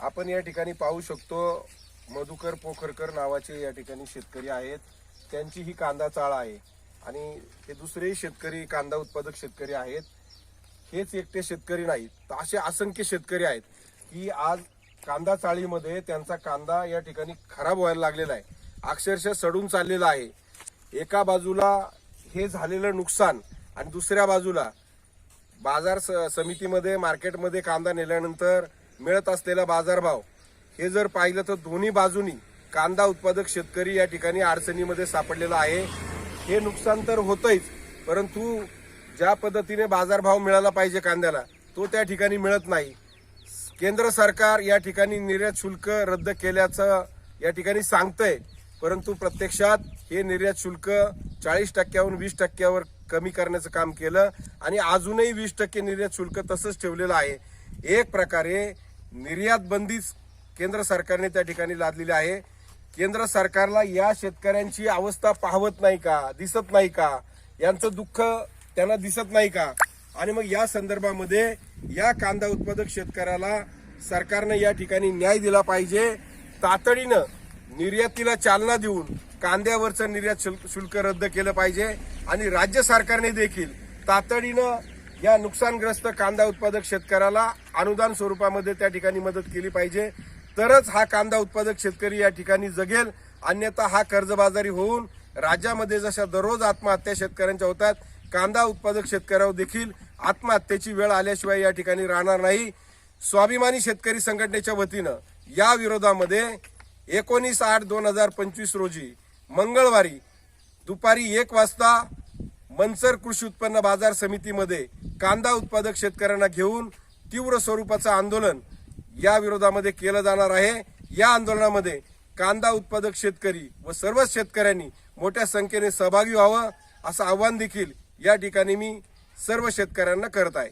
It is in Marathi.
आपण या ठिकाणी पाहू शकतो मधुकर पोखरकर नावाचे या ठिकाणी शेतकरी आहेत. त्यांची ही कांदा चाळ आहे. आणि हे दुसरेही शेतकरी कांदा उत्पादक शेतकरी आहेत. हेच एकटे शेतकरी नाहीत तर असे असंख्य शेतकरी आहेत की आज कांदा चाळीमध्ये त्यांचा कांदा या ठिकाणी खराब व्हायला लागलेला आहे. अक्षरशः सडून चाललेला आहे. एका बाजूला हे झालेलं नुकसान आणि दुसऱ्या बाजूला बाजार स- समितीमध्ये मार्केटमध्ये कांदा नेल्यानंतर मिळत असलेला बाजारभाव हे जर पाहिलं तर दोन्ही बाजूनी कांदा उत्पादक शेतकरी या ठिकाणी अडचणीमध्ये सापडलेला आहे. हे नुकसान तर होतंच परंतु ज्या पद्धतीने बाजारभाव मिळाला पाहिजे कांद्याला तो त्या ठिकाणी मिळत नाही. केंद्र सरकार या ठिकाणी निर्यात शुल्क रद्द केल्याचं या ठिकाणी सांगतंय परंतु प्रत्यक्षात हे निर्यात शुल्क चाळीस टक्क्याहून वीस टक्क्यावर कमी करण्याचं काम केलं आणि अजूनही वीस टक्के निर्यात शुल्क तसंच ठेवलेलं आहे. एक प्रकारे निर्यात बंदीच केंद्र सरकारने त्या ठिकाणी लादलेली आहे. केंद्र सरकारला या शेतकऱ्यांची अवस्था पाहवत नाही का? दिसत नाही का? यांचं दुःख त्यांना दिसत नाही का? आणि मग या संदर्भामध्ये या कांदा उत्पादक शेतकऱ्याला सरकारनं या ठिकाणी न्याय दिला पाहिजे. तातडीनं निर्यातीला चालना देऊन कांद्यावरचं निर्यात शुल्क शुल्क रद्द केलं पाहिजे. आणि राज्य सरकारने देखील तातडीनं या नुकसानग्रस्त कांदा उत्पादक शेतकऱ्याला अनुदान स्वरूपामध्ये त्या ठिकाणी मदत केली पाहिजे. तरच हा कांदा उत्पादक शेतकरी या ठिकाणी जगेल. अन्यथा हा कर्जबाजारी होऊन राज्यामध्ये जशा दररोज आत्महत्या शेतकऱ्यांच्या होतात कांदा उत्पादक शेतकऱ्यावर देखील आत्महत्येची वेळ आल्याशिवाय या ठिकाणी राहणार नाही. स्वाभिमानी शेतकरी संघटनेच्या वतीनं या विरोधामध्ये एकोणीस आठ दोन हजार पंचवीस रोजी मंगळवारी दुपारी एक वाजता मनसर कृषी उत्पन्न बाजार समितीमध्ये कांदा उत्पादक शेतकऱ्यांना घेऊन तीव्र स्वरूपाचं आंदोलन या विरोधामध्ये केलं जाणार आहे. या आंदोलनामध्ये कांदा उत्पादक शेतकरी व सर्वच शेतकऱ्यांनी मोठ्या संख्येने सहभागी व्हावं असं आव्हान देखील या ठिकाणी मी सर्व शेतकऱ्यांना करत आहे.